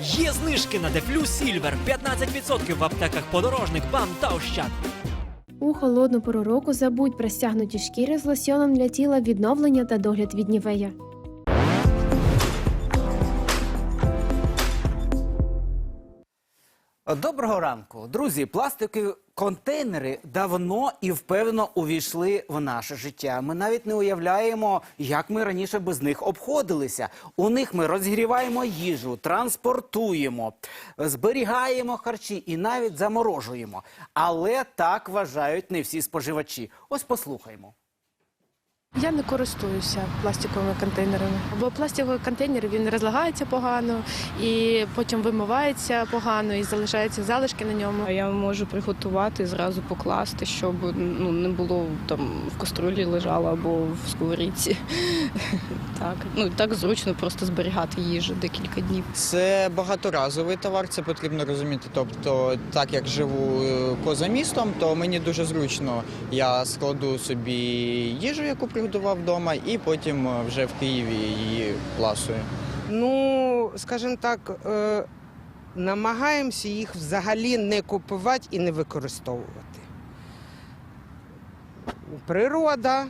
Є знижки на Дефлю Сільвер 15% в аптеках подорожник, БАМ та Ощад. У холодну пору року забудь про стягнуті шкіри з лосьоном для тіла відновлення та догляд від нівея. Доброго ранку, друзі. Пластикові контейнери давно і впевнено увійшли в наше життя. Ми навіть не уявляємо, як ми раніше без них обходилися. У них ми розгріваємо їжу, транспортуємо, зберігаємо харчі і навіть заморожуємо. Але так вважають не всі споживачі. Ось послухаймо. Я не користуюся пластиковими контейнерами, бо пластиковий контейнер він розлагається погано і потім вимивається погано і залишаються залишки на ньому. Я можу приготувати і зразу покласти, щоб ну не було там в каструлі лежало або в сковорідці. Так, ну так зручно просто зберігати їжу декілька днів. Це багаторазовий товар, це потрібно розуміти. Тобто, так як живу е, поза містом, то мені дуже зручно. Я складу собі їжу, яку приготував вдома, і потім е, вже в Києві її пласую. Ну, скажімо так, е, намагаємося їх взагалі не купувати і не використовувати. Природа.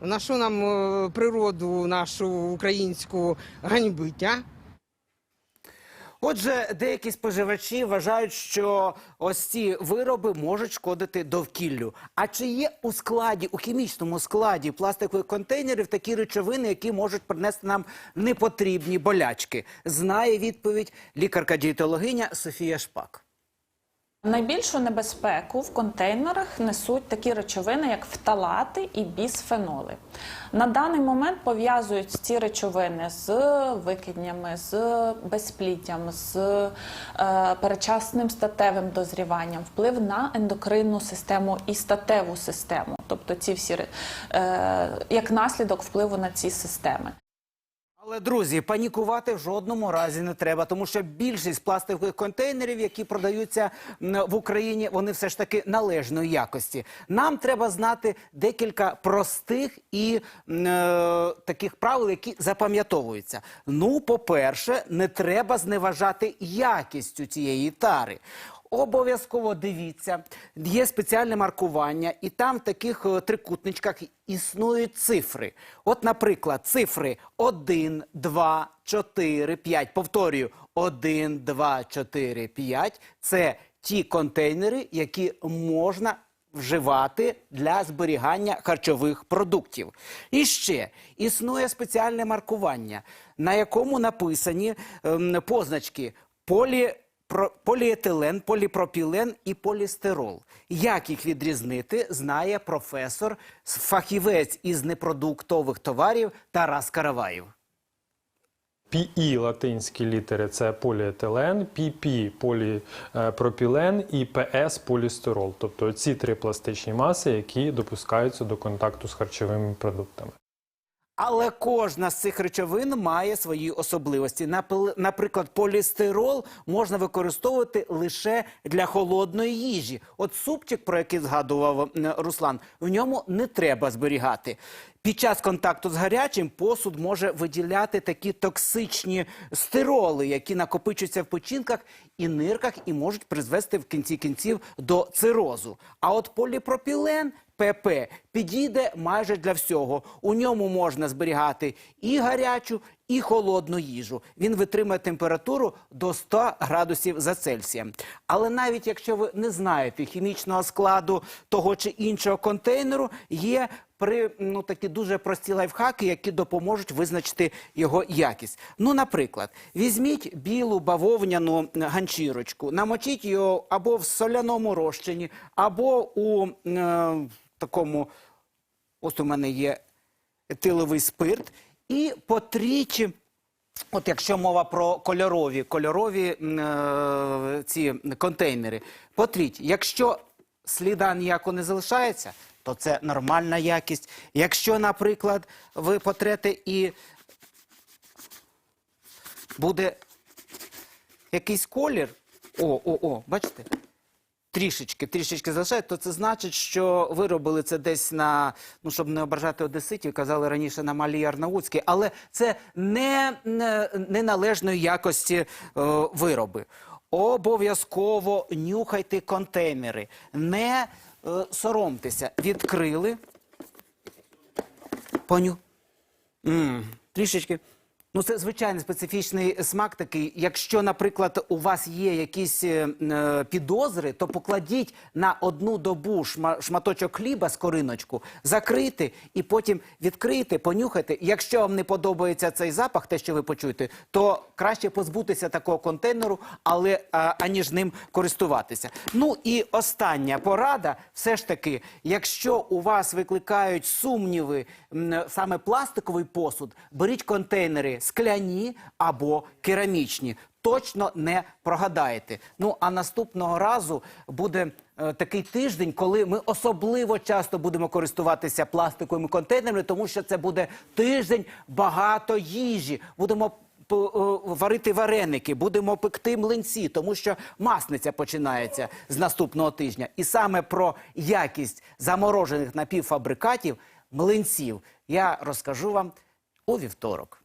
На що нам е, природу нашу українську ганьбить, а? Отже, деякі споживачі вважають, що ось ці вироби можуть шкодити довкіллю. А чи є у складі, у хімічному складі пластикових контейнерів такі речовини, які можуть принести нам непотрібні болячки? Знає відповідь лікарка-дієтологиня Софія Шпак. Найбільшу небезпеку в контейнерах несуть такі речовини, як фталати і бісфеноли. На даний момент пов'язують ці речовини з викиднями, з безпліттям, з е, перечасним статевим дозріванням, вплив на ендокринну систему і статеву систему, тобто ці всі е, як наслідок впливу на ці системи. Але друзі, панікувати в жодному разі не треба, тому що більшість пластикових контейнерів, які продаються в Україні, вони все ж таки належної якості. Нам треба знати декілька простих і е, таких правил, які запам'ятовуються. Ну, по-перше, не треба зневажати якістю цієї тари. Обов'язково дивіться, є спеціальне маркування, і там в таких е, трикутничках існують цифри. От, наприклад, цифри 1, 2, 4, 5. Повторюю, 1, 2, 4, 5 – це ті контейнери, які можна вживати для зберігання харчових продуктів. І ще існує спеціальне маркування, на якому написані ем, позначки полі поліетилен, поліпропілен і полістирол. Як їх відрізнити, знає професор, фахівець із непродуктових товарів Тарас Караваєв. PE латинські літери це поліетилен, PP поліпропілен і PS полістирол. Тобто ці три пластичні маси, які допускаються до контакту з харчовими продуктами. Але кожна з цих речовин має свої особливості. Наприклад, полістирол можна використовувати лише для холодної їжі. От супчик, про який згадував Руслан, в ньому не треба зберігати. Під час контакту з гарячим посуд може виділяти такі токсичні стироли, які накопичуються в печінках і нирках і можуть призвести в кінці кінців до цирозу. А от поліпропілен ПП підійде майже для всього. У ньому можна зберігати і гарячу, і холодну їжу. Він витримує температуру до 100 градусів за Цельсієм. Але навіть якщо ви не знаєте хімічного складу того чи іншого контейнеру, є при ну такі дуже прості лайфхаки, які допоможуть визначити його якість. Ну, наприклад, візьміть білу бавовняну ганчірочку, намочіть його або в соляному розчині, або у е, такому, ось у мене є етиловий спирт, і потріть. От якщо мова про кольорові, кольорові е, ці контейнери, потріть, якщо сліда ніякого не залишається, то це нормальна якість. Якщо, наприклад, ви потрете і буде якийсь колір, о, о, о, бачите? Трішечки, трішечки залишають, то це значить, що ви робили це десь на, ну щоб не ображати одеситів, казали раніше на малій Арнаутській, але це не, не неналежної якості е, вироби. Обов'язково нюхайте контейнери, не е, соромтеся. Відкрили. Поню. м трішечки. Ну, це звичайний специфічний смак такий. Якщо, наприклад, у вас є якісь е, е, підозри, то покладіть на одну добу шма- шматочок хліба з кориночку, закрити і потім відкрийте, понюхайте. Якщо вам не подобається цей запах, те, що ви почуєте, то краще позбутися такого контейнеру, але а, аніж ним користуватися. Ну і остання порада, все ж таки, якщо у вас викликають сумніви м, саме пластиковий посуд, беріть контейнери скляні або керамічні. Точно не прогадаєте. Ну а наступного разу буде е, такий тиждень, коли ми особливо часто будемо користуватися пластиковими контейнерами, тому що це буде тиждень багато їжі. Будемо е, варити вареники, будемо пекти млинці, тому що масниця починається з наступного тижня. І саме про якість заморожених напівфабрикатів млинців я розкажу вам у вівторок.